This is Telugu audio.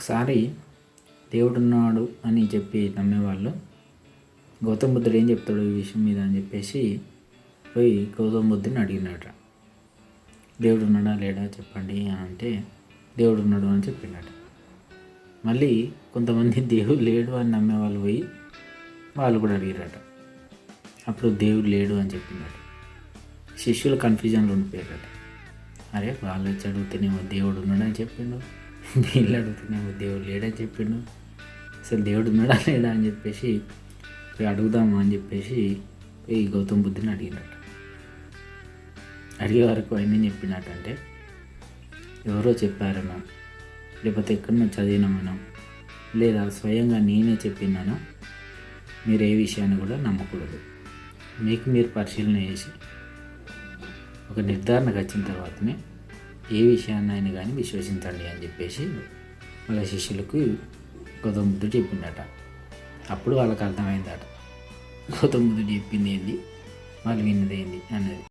ఒకసారి దేవుడున్నాడు అని చెప్పి నమ్మేవాళ్ళు. గౌతమ్ బుద్ధుడు ఏం చెప్తాడు ఈ విషయం మీద అని చెప్పేసి పోయి గౌతమ్ బుద్ధుని అడిగినట దేవుడు ఉన్నాడా లేడా చెప్పండి అని అంటే దేవుడు ఉన్నాడు అని చెప్పినట్టు మళ్ళీ కొంతమంది దేవుడు లేడు అని నమ్మేవాళ్ళు పోయి వాళ్ళు కూడా అడిగారట. అప్పుడు దేవుడు లేడు అని చెప్పినట్టు శిష్యులు కన్ఫ్యూజన్లో ఉండిపోయారట. అరే వాళ్ళు వచ్చి దేవుడు ఉన్నాడని చెప్పిండు నీళ్ళు అడుగుతున్నాము దేవుడు లేడని చెప్పిండు. అసలు దేవుడు ఉన్నాడా లేడా అని చెప్పేసి పోయి అడుగుదామా? అని చెప్పేసి పోయి గౌతమ్ బుద్ధిని అడిగినట్టు అడిగే వరకు ఆయన ఏం చెప్పినట్టంటే ఎవరో చెప్పారనో లేకపోతే ఎక్కడనో చదివినా మనం? లేదా స్వయంగా నేనే చెప్పినాను? మీరు ఏ విషయాన్ని కూడా నమ్మకూడదు. మీకు మీరు పరిశీలన చేసి ఒక నిర్ధారణకు వచ్చిన తర్వాతనే ఏ విషయాన్ని కానీ విశ్వసించండి అని చెప్పేసి వాళ్ళ శిష్యులకు గౌతమ బుద్ధుడు చెప్పిండట. అప్పుడు వాళ్ళకి అర్థమైందట. గౌతమ బుద్ధుడు చెప్పింది ఏంది? వాళ్ళు విన్నది ఏంది? అన్నది.